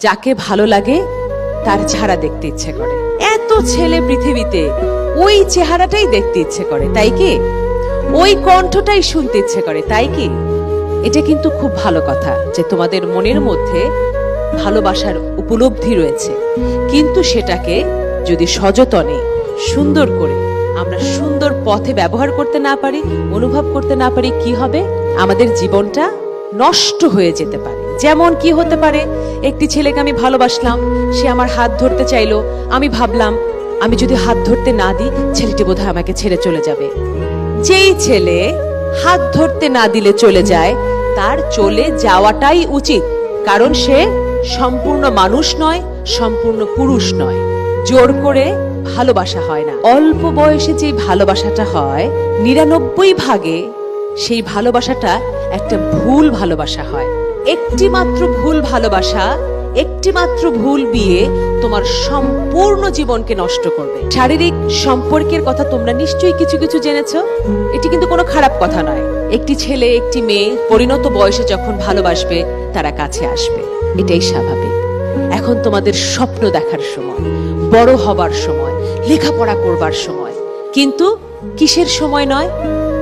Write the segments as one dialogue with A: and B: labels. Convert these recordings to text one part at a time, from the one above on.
A: যাকে ভালো লাগে, তার চেহারা দেখতে ইচ্ছে করে। এত ছেলে পৃথিবীতে ওই চেহারাটাই দেখতে ইচ্ছে করে, তাই কি? ওই কণ্ঠটাই শুনতে ইচ্ছে করে, তাই কি? এটা কিন্তু খুব ভালো কথা যে তোমাদের মনের মধ্যে ভালোবাসার উপলব্ধি রয়েছে। কিন্তু সেটাকে যদি সযতনে, সুন্দর করে আমরা সুন্দর পথে ব্যবহার করতে না পারি, অনুভব করতে না পারি, কি হবে? আমাদের জীবনটা নষ্ট হয়ে যেতে পারে। যেমন কি হতে পারে, একটি ছেলেকে আমি ভালোবাসলাম, সে আমার হাত ধরতে চাইলো, আমি ভাবলাম, আমি যদি হাত ধরতে না দিই, ছেলেটি বোধহয় আমাকে ছেড়ে চলে যাবে। যেই ছেলে হাত ধরতে না দিলে চলে যায়, তার চলে যাওয়াটাই উচিত, কারণ সে সম্পূর্ণ মানুষ নয়, সম্পূর্ণ পুরুষ নয়। জোর করে ভালোবাসা হয় না। অল্প বয়সে যে ভালোবাসাটা হয়, নিরানব্বই ভাগে সেই ভালোবাসাটা একটা ভুল ভালোবাসা হয়। একটি মাত্র ভুল ভালোবাসা একটি মাত্র ভুল বিয়ে তোমার সম্পূর্ণ জীবনকে নষ্ট করবে। শারীরিক সম্পর্কের কথা তোমরা নিশ্চয়ই কিছু কিছু জেনেছ। এটি কিন্তু কোনো খারাপ কথা নয়। একটি ছেলে, একটি মেয়ে পরিণত বয়সে যখন ভালোবাসবে, তারা কাছে আসবে। এটাই স্বাভাবিক। এখন তোমাদের স্বপ্ন দেখার সময়, বড় হবার সময়, লেখাপড়া করবার সময়। কিন্তু কিসের সময় নয়?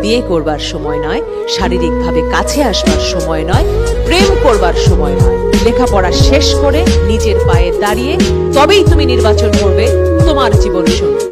A: বিয়ে করবার সময় নয়, শারীরিকভাবে কাছে আসবার সময় নয়, প্রেম করবার সময় নয়। লেখাপড়া শেষ করে নিজের পায়ে দাঁড়িয়ে তবেই তুমি নির্বাচন করবে তোমার জীবন সঙ্গী।